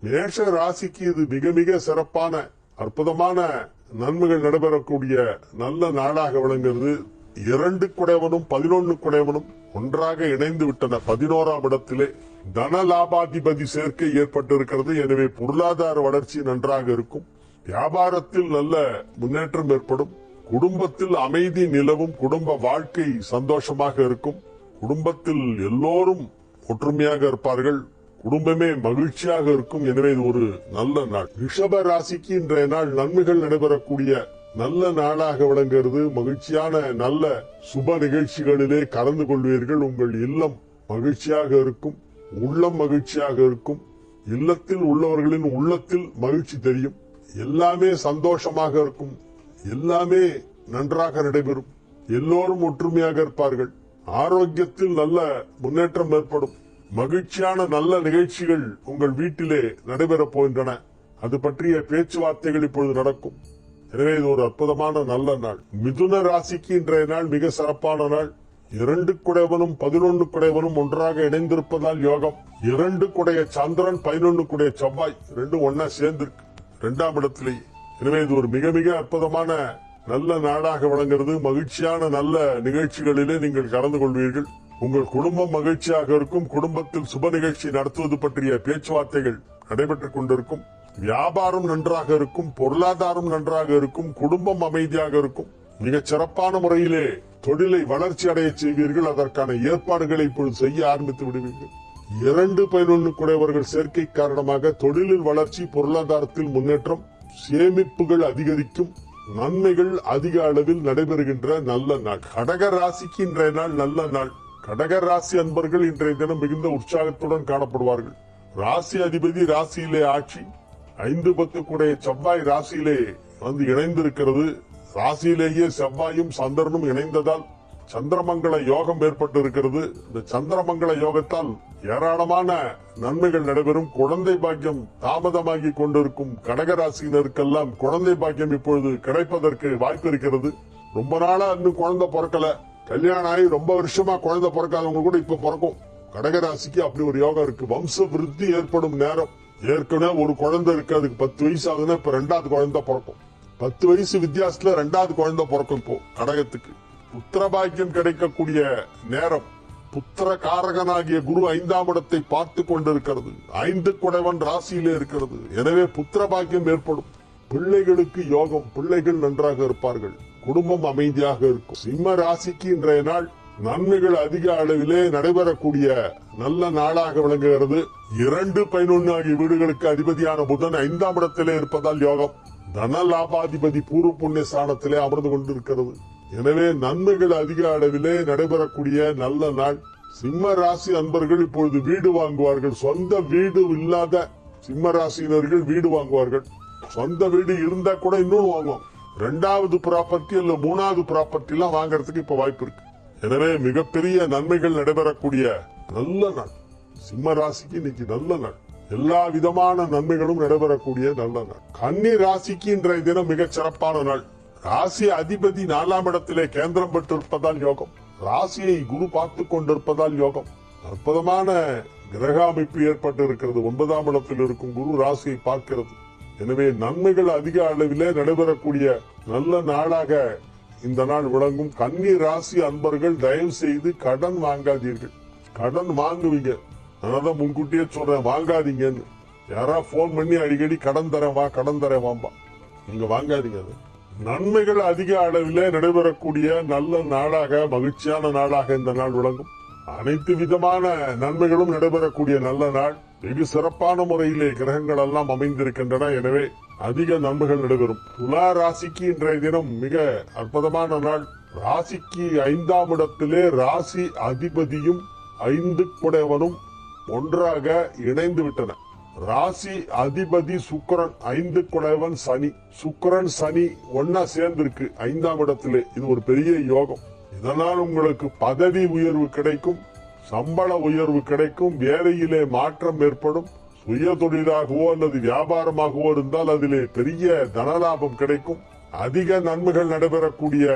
மேஷ ராசிக்கு இது மிக மிக சிறப்பான அற்புதமான நன்மைகள் நடைபெறக்கூடிய நல்ல நாளாக விளங்குகிறது. இரண்டு குடைவனும் பதினொன்னு குடைவனும் ஒன்றாக இணைந்து விட்டன பதினோராம் இடத்திலே. தன லாபாதிபதி சேர்க்கை ஏற்பட்டிருக்கிறது. எனவே பொருளாதார வளர்ச்சி நன்றாக இருக்கும். வியாபாரத்தில் நல்ல முன்னேற்றம் ஏற்படும். குடும்பத்தில் அமைதி நிலவும். குடும்ப வாழ்க்கை சந்தோஷமாக இருக்கும். குடும்பத்தில் எல்லோரும் ஒற்றுமையாக இருப்பார்கள். குடும்பமே மகிழ்ச்சியாக இருக்கும். எனவே இது ஒரு நல்ல நாள். ரிஷப ராசிக்கு இன்றைய நாள் நன்மைகள் நடைபெறக்கூடிய நல்ல நாளாக விளங்குகிறது. மகிழ்ச்சியான நல்ல சுப நிகழ்ச்சிகளிலே கலந்து கொள்வீர்கள். உங்கள் இல்லம் மகிழ்ச்சியாக இருக்கும். உள்ளம் மகிழ்ச்சியாக இருக்கும். இல்லத்தில் உள்ளவர்களின் உள்ளத்தில் மகிழ்ச்சி தெரியும். எல்லாமே சந்தோஷமாக இருக்கும். எல்லாமே நன்றாக நடைபெறும். எல்லோரும் ஒற்றுமையாக இருப்பார்கள். ஆரோக்கியத்தில் நல்ல முன்னேற்றம் ஏற்படும். மகிழ்ச்சியான நல்ல நிகழ்ச்சிகள் உங்கள் வீட்டிலே நடைபெறப் போகின்றன. அது பற்றிய பேச்சுவார்த்தைகள் இப்பொழுது நடக்கும். எனவே இது ஒரு அற்புதமான நல்ல நாள். மிதுன ராசிக்கு இன்றைய நாள் மிக சிறப்பான நாள். இரண்டு குடைவனும் பதினொன்று குடைவனும் ஒன்றாக இணைந்திருப்பதால் யோகம். இரண்டு குடைய சந்திரன் பதினொன்று குடைய செவ்வாய் ரெண்டும் ஒன்னா சேர்ந்திருக்கு. இரண்டாம் இடத்திலேயே எனவே இது ஒரு மிக மிக அற்புதமான நல்ல நாடாக விளங்குகிறது. மகிழ்ச்சியான நல்ல நிகழ்ச்சிகளிலே நீங்கள் கலந்து கொள்வீர்கள். உங்கள் குடும்பம் மகிழ்ச்சியாக இருக்கும் குடும்பத்தில் சுப நிகழ்ச்சி நடத்துவது பற்றிய பேச்சுவார்த்தைகள் நடைபெற்றுக் கொண்டிருக்கும். வியாபாரம் நன்றாக இருக்கும் பொருளாதாரம் நன்றாக இருக்கும் குடும்பம் அமைதியாக இருக்கும். மிகச் சிறப்பான முறையிலே தொழிலை வளர்ச்சி அடைய செய்வீர்கள். அதற்கான ஏற்பாடுகளை இப்பொழுது செய்ய ஆரம்பித்து விடுவீர்கள். இரண்டு பதினொன்று குடைவர்கள் சேர்க்கை காரணமாக தொழிலில் வளர்ச்சி பொருளாதாரத்தில் முன்னேற்றம் சேமிப்புகள் அதிகரிக்கும் நன்மைகள் அதிக அளவில் நடைபெறுகின்ற நல்ல நாள். கடக ராசிக்கு இன்றைய நாள் நல்ல நாள். கடக ராசி அன்பர்கள் இன்றைய தினம் மிகுந்த உற்சாகத்துடன் காணப்படுவார்கள். ராசி அதிபதி ராசியிலே ஆட்சி ஐந்து பத்து செவ்வாய் ராசியிலே வந்து இணைந்திருக்கிறது. ராசியிலேயே செவ்வாயும் சந்திரனும் இணைந்ததால் சந்திரமங்கல யோகம் ஏற்பட்டு இருக்கிறது இந்த சந்திரமங்கல யோகத்தால் ஏராளமான நன்மைகள் நடைபெறும். குழந்தை பாக்கியம் தாமதமாகி கொண்டிருக்கும். கடகராசியினருக்கெல்லாம் குழந்தை பாக்கியம் இப்பொழுது கிடைப்பதற்கு வாய்ப்பு இருக்கிறது. ரொம்ப நாளா இன்னும் குழந்தை பிறக்கல. கல்யாணம் ஆகி ரொம்ப வருஷமா குழந்தை பிறக்காதவங்க கூட இப்ப பிறக்கும். கடகராசிக்கு அப்படி ஒரு யோகம் இருக்கு. வம்ச விருத்தி ஏற்படும் நேரம். ஏற்கனவே ஒரு குழந்தை இருக்கு. அதுக்கு பத்து வயசு ஆகுதுன்னா இப்ப ரெண்டாவது குழந்தை பிறக்கும். பத்து வயசு வித்தியாசத்துல ரெண்டாவது குழந்தை பிறக்கும் இப்போ கடகத்துக்கு. புத்திர பாக்கியம் கிடைக்கக்கூடிய நேரம். புத்திர காரகனாகிய குரு ஐந்தாம் இடத்தை பார்த்து கொண்டிருக்கிறது. ஐந்து குடைவன் ராசியிலே இருக்கிறது. எனவே புத்திர பாக்கியம் ஏற்படும். பிள்ளைகளுக்கு யோகம். பிள்ளைகள் நன்றாக இருப்பார்கள். குடும்பம் அமைதியாக இருக்கும். சிம்ம ராசிக்கு இன்றைய நாள் நன்மைகள் அதிக அளவிலே நடைபெறக்கூடிய நல்ல நாளாக விளங்குகிறது. இரண்டு பதினொன்னு ஆகிய வீடுகளுக்கு அதிபதியான புதன் ஐந்தாம் இடத்திலே இருப்பதால் யோகம். தன லாபாதிபதி பூர்வ புண்ணிய ஸ்தானத்திலே அமர்ந்து கொண்டிருக்கிறது. எனவே நன்மைகள் அதிக அளவிலே நடைபெறக்கூடிய நல்ல நாள். சிம்ம ராசி அன்பர்கள் இப்பொழுது வீடு வாங்குவார்கள். சொந்த வீடு இல்லாத சிம்ம ராசியினர்கள் வீடு வாங்குவார்கள். சொந்த வீடு இருந்தா கூட இன்னொன்னு வாங்குவோம் ரெண்டாவது ப்ராப்பர்ட்டி இல்ல மூணாவது ப்ராப்பர்ட்டி எல்லாம் வாங்குறதுக்கு இப்ப வாய்ப்பு இருக்கு. எனவே மிகப்பெரிய நன்மைகள் நடைபெறக்கூடிய நல்ல நாள். சிம்ம ராசிக்கு இன்னைக்கு நல்ல நாள். எல்லா விதமான நன்மைகளும் நடைபெறக்கூடிய நல்ல நாள். கன்னி ராசிக்கு இன்றைய தினம் மிகச் சிறப்பான நாள். ராசி அதிபதி நாலாம் இடத்திலே கேந்திரம் பெற்றிருப்பதால் யோகம். ராசியை குரு பார்த்து கொண்டிருப்பதால் யோகம். அற்புதமான கிரக அமைப்பு ஏற்பட்டு இருக்கிறது ஒன்பதாம் இடத்தில் இருக்கும் குரு ராசியை பார்க்கிறது. எனவே நன்மைகள் அதிக அளவிலே நடைபெறக்கூடிய நல்ல நாளாக இந்த நாள் விளங்கும். கன்னி ராசி அன்பர்கள் தயவு செய்து கடன் வாங்காதீர்கள். கடன் வாங்குவீங்க. அதனாலதான் முன்கூட்டியே சொல்றேன் வாங்காதீங்கன்னு. யாரா போன் பண்ணி அடிக்கடி கடன் தரேன் வா கடன் தரவாம்பா வாம்பா. நீங்க வாங்காதீங்க அது. நன்மைகள் அதிக அளவிலே நடைபெறக்கூடிய நல்ல நாளாக மகிழ்ச்சியான நாளாக இந்த நாள் விளங்கும். அனைத்து விதமான நன்மைகளும் நடைபெறக்கூடிய நல்ல நாள். வெகு சிறப்பான முறையிலே கிரகங்கள் எல்லாம் அமைந்திருக்கின்றன. எனவே அதிக நன்மைகள் நடைபெறும். துலா ராசிக்கு இன்றைய தினம் மிக அற்புதமான நாள். ராசிக்கு ஐந்தாம் இடத்திலே ராசி அதிபதியும் ஐந்து குடைவனும் ஒன்றாக இணைந்து விட்டன. ராசி அதிபதி சுக்கரன் ஐந்து குடைவன் சனி. சுக்கரன் சனி ஒன்னா சேர்ந்திருக்கு ஐந்தாம் இடத்திலே. இது ஒரு பெரிய யோகம். இதனால் உங்களுக்கு பதவி உயர்வு கிடைக்கும். சம்பள உயர்வு கிடைக்கும் வேலையிலே மாற்றம் ஏற்படும். சுய தொழிலாகவோ அல்லது வியாபாரமாகவோ இருந்தால் அதிலே பெரிய தனலாபம் கிடைக்கும். அதிக நன்மைகள் நடைபெறக்கூடிய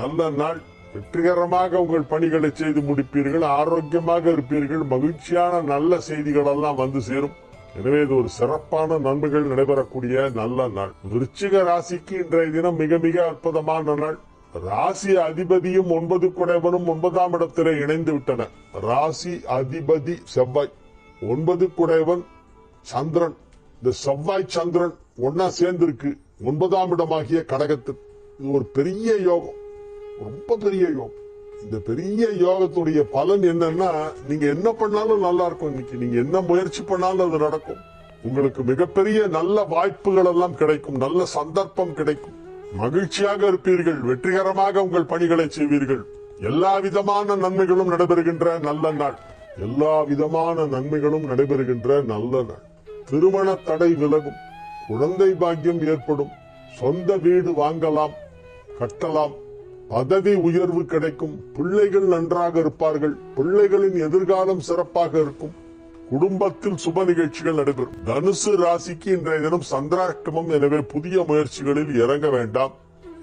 நல்ல நாள். வெற்றிகரமாக உங்கள் பணிகளை செய்து முடிப்பீர்கள் ஆரோக்கியமாக இருப்பீர்கள் மகிழ்ச்சியான நல்ல செய்திகள் எல்லாம் வந்து சேரும். எனவே இது ஒரு சிறப்பான நன்மைகள் நடைபெறக்கூடிய நல்ல நாள். விருச்சிக ராசிக்கு இன்றைய தினம் மிக மிக அற்புதமான நாள். ராசி அதிபதியும் ஒன்பது குடைவனும் ஒன்பதாம் இடத்திலே இணைந்து விட்டன. ராசி அதிபதி செவ்வாய் ஒன்பது குடைவன் சந்திரன். இந்த செவ்வாய் சந்திரன் ஒன்னா சேர்ந்திருக்கு. ஒன்பதாம் இடமாகிய கடகத்தில் இது ஒரு பெரிய யோகம். ரொம்ப பெரிய யோகம். இந்த பெரிய யோகத்துடைய பலன் என்னன்னா நீங்க என்ன பண்ணாலும் நல்லா இருக்கும் இன்னைக்கு. நீங்க என்ன முயற்சி பண்ணாலும் அது நடக்கும். உங்களுக்கு மிகப்பெரிய நல்ல வாய்ப்புகள் எல்லாம் கிடைக்கும். நல்ல சந்தர்ப்பம் கிடைக்கும். மகிழ்ச்சியாக இருப்பீர்கள் வெற்றிகரமாக உங்கள் பணிகளை செய்வீர்கள். எல்லா விதமான நன்மைகளும் நடைபெறுகின்ற நல்ல நாள். எல்லா விதமான நன்மைகளும் நடைபெறுகின்ற நல்ல நாள். திருமண தடை விலகும். குழந்தை பாக்கியம் ஏற்படும். சொந்த வீடு வாங்கலாம் கட்டலாம். பதவி உயர்வு கிடைக்கும். பிள்ளைகள் நன்றாக இருப்பார்கள். பிள்ளைகளின் எதிர்காலம் சிறப்பாக இருக்கும். குடும்பத்தில் சுப நிகழ்ச்சிகள் நடைபெறும். தனுசு ராசிக்கு இன்றைய தினம் சந்திராஷ்டமம் எனவே புதிய முயற்சிகளில் இறங்க வேண்டாம்.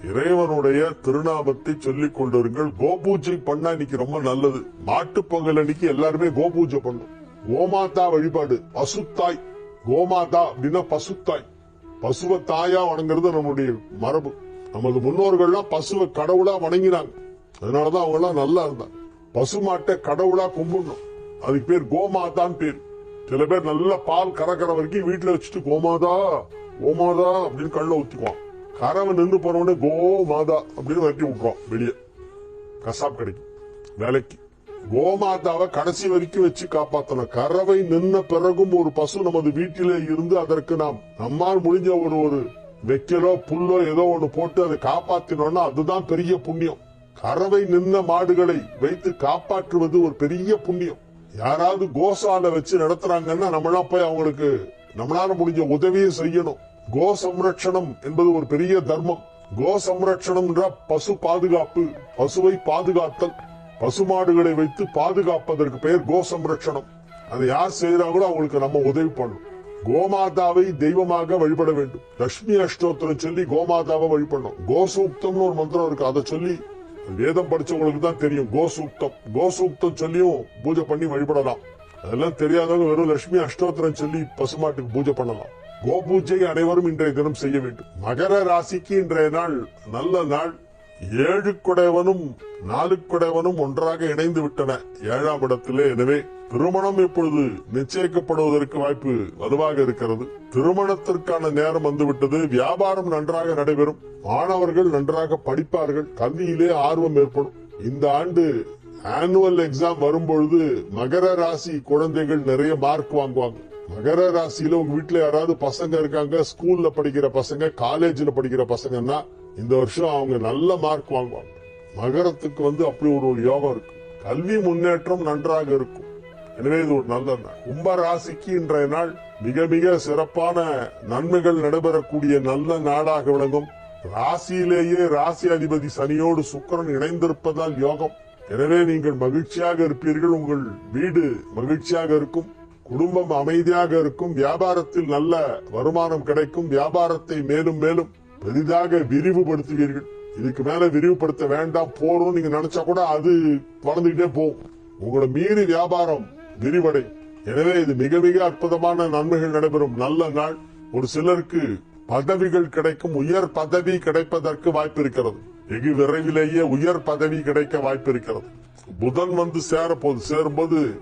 இறைவனுடைய திருநாமத்தை சொல்லிக் கொண்டிருங்கள். கோபூஜை பண்ணா இன்னைக்கு ரொம்ப நல்லது. மாட்டுப் பொங்கல் அன்னைக்கு எல்லாருமே கோபூஜை பண்ணும். கோமாதா வழிபாடு. பசுத்தாய். கோமாதா அப்படின்னா பசுத்தாய். பசுவை தாயா வணங்குறது நம்முடைய மரபு. நமது முன்னோர்கள்லாம் பசுவை கடவுளா வணங்கினாங்க. அதனாலதான் அவங்க எல்லாம் நல்லா இருந்தாங்க. பசுமாட்டை கடவுளா கும்பிடணும். அதுக்கு பேர் கோமாதான்னு பேர். சில பேர் நல்ல பால் கறக்கிற வரைக்கும் வீட்டுல வச்சுட்டு கோமாதா கோமாதா அப்படின்னு கண்ணில் ஊத்திக்குவான். கறவை நின்று போனவொடனே கோமாதா அப்படின்னு வெட்டி விட்டுருவான் வெளியே. கசாப் கிடைக்கும் வேலைக்கு. கோமாதாவை கடைசி வரைக்கும் வச்சு காப்பாத்தணும். கறவை நின்ன பிறகும் ஒரு பசு நமது வீட்டிலே இருந்து அதற்கு நாம் நம்மால் முடிஞ்ச ஒரு ஒரு வெக்கலோ புல்லோ ஏதோ ஒண்ணு போட்டு அதை காப்பாத்தினோம்னா அதுதான் பெரிய புண்ணியம். கறவை நின்ன மாடுகளை வைத்து காப்பாற்றுவது ஒரு பெரிய புண்ணியம். யாராவது கோசால வச்சு நடத்துறாங்கன்னா நம்மளா போய் அவங்களுக்கு நம்மளால முடிஞ்ச உதவியை செய்யணும். கோ சம்ரட்சணம் என்பது ஒரு பெரிய தர்மம். கோ சம்ரட்சணம் பசு பாதுகாப்பு பசுவை பாதுகாத்தல். பசுமாடுகளை வைத்து பாதுகாப்பதற்கு பெயர் கோ சம்ரட்சணம் அதை யார் செய்யறாங்களோ அவங்களுக்கு நம்ம உதவி பண்ணணும் கோமாதாவை தெய்வமாக வழிபட வேண்டும். லட்சுமி அஷ்டோத்திரம் சொல்லி கோமாதாவை வழிபடணும். கோசூக்தம்னு ஒரு மந்திரம் இருக்கு. அதை சொல்லி வேதம் படிச்சவங்களுக்கு தான் தெரியும். கோசூக்தம். கோசூக்தம் சொல்லியும் பூஜை பண்ணி வழிபடலாம். அதெல்லாம் தெரியாதவங்க வெறும் லட்சுமி அஷ்டோத்திரம் சொல்லி பசுமாட்டுக்கு பூஜை பண்ணலாம். கோபூஜை அனைவரும் இன்றைய தினம் செய்ய வேண்டும். மகர ராசிக்கு இன்றைய நாள். நல்ல நாள். ஏழு குடைவனும் நாலு குடைவனும் ஒன்றாக இணைந்து விட்டன. ஏழாம் இடத்திலே எனவே திருமணம் இப்பொழுது நிச்சயிக்கப்படுவதற்கு வாய்ப்பு வலுவாக இருக்கிறது. திருமணத்திற்கான நேரம் வந்துவிட்டது. வியாபாரம் நன்றாக நடைபெறும். மாணவர்கள் நன்றாக படிப்பார்கள். கல்வியிலே ஆர்வம் ஏற்படும். இந்த ஆண்டு ஆனுவல் எக்ஸாம் வரும்பொழுது மகர ராசி குழந்தைகள் நிறைய மார்க் வாங்குவாங்க. மகர ராசியில உங்க வீட்டுல யாராவது பசங்க இருக்காங்க? ஸ்கூல்ல படிக்கிற பசங்க காலேஜ்ல படிக்கிற பசங்கன்னா இந்த வருஷம் அவங்க நல்ல மார்க் வாங்குவாங்க. மகரத்துக்கு வந்து அப்படி ஒரு ஒரு யோகம் இருக்கு. கல்வி முன்னேற்றம் நன்றாக இருக்கும். எனவே இது ஒரு நல்ல நாள். கும்ப ராசிக்கு இன்றைய நாள் மிக மிக சிறப்பான நன்மைகள் நடைபெறக்கூடிய நல்ல நாடாக விளங்கும். ராசியிலேயே ராசி அதிபதி சனியோடு சுக்கிரன் இணைந்திருப்பதால் யோகம். எனவே நீங்கள் மகிழ்ச்சியாக இருப்பீர்கள். உங்கள் வீடு மகிழ்ச்சியாக இருக்கும். குடும்பம் அமைதியாக இருக்கும். வியாபாரத்தில் நல்ல வருமானம் கிடைக்கும். வியாபாரத்தை மேலும் மேலும் பெரிதாக விரிவுபடுத்துவீர்கள். இதுக்கு மேல விரிவுபடுத்த வேண்டாம் போறோம் நீங்க நினைச்சா கூட அது வளர்ந்துகிட்டே போகும். உங்களை மீறி வியாபாரம் விரிவடை. எனவே இது மிக மிக அற்புதமான நன்மைகள் நடைபெறும். நல்ல நாள். ஒரு சிலருக்கு பதவிகள் கிடைக்கும். உயர் பதவி கிடைப்பதற்கு வாய்ப்பு இருக்கிறது. வெகு விரைவிலேயே உயர் பதவி கிடைக்க வாய்ப்பு இருக்கிறது. புதன் வந்து சேர போது சேரும்போது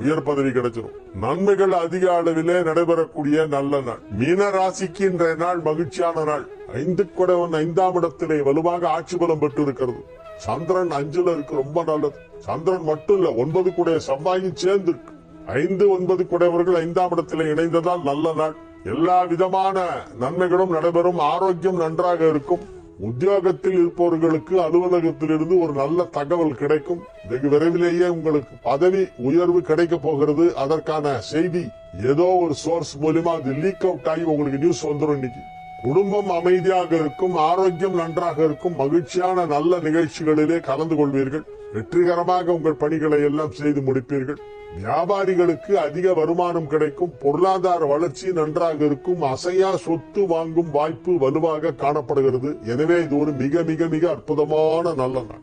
உயர் பதவி கிடைச்சிடும் நன்மைகள் அதிக அளவிலே நடைபெறக்கூடிய நல்ல நாள். மீன ராசிக்கு இன்றைய நாள் மகிழ்ச்சியான நாள். ஐந்து குடைவன் ஐந்தாம் இடத்திலே வலுவாக ஆட்சி பலம் பெற்று இருக்கிறது சந்திரன் அஞ்சுல இருக்கு ரொம்ப நல்லது. சந்திரன் மட்டும் இல்ல ஒன்பது குடைய செவ்வாயும் சேர்ந்து ஐந்து ஒன்பது குடையவர்கள் ஐந்தாம் இடத்திலே இணைந்ததால் நல்ல நாள். எல்லா விதமான நன்மைகளும் நடைபெறும். ஆரோக்கியம் நன்றாக இருக்கும். உத்தியோகத்தில் இருப்பவர்களுக்கு அலுவலகத்திலிருந்து ஒரு நல்ல தகவல் கிடைக்கும். வெகு விரைவிலேயே உங்களுக்கு பதவி உயர்வு கிடைக்க போகிறது. அதற்கான செய்தி ஏதோ ஒரு சோர்ஸ் மூலியமா அது லீக் அவுட் ஆகி உங்களுக்கு நியூஸ் வந்துடும் இன்னைக்கு. குடும்பம் அமைதியாக இருக்கும் ஆரோக்கியம் நன்றாக இருக்கும் மகிழ்ச்சியான நல்ல நிகழ்ச்சிகளிலே கலந்து கொள்வீர்கள். வெற்றிகரமாக உங்கள் பணிகளை எல்லாம் செய்து முடிப்பீர்கள். வியாபாரிகளுக்கு அதிக வருமானம் கிடைக்கும் பொருளாதார வளர்ச்சி நன்றாக இருக்கும் அசையா சொத்து வாங்கும் வாய்ப்பு வலுவாக காணப்படுகிறது. எனவே இது ஒரு மிக மிக மிக அற்புதமான நல்ல நாள்.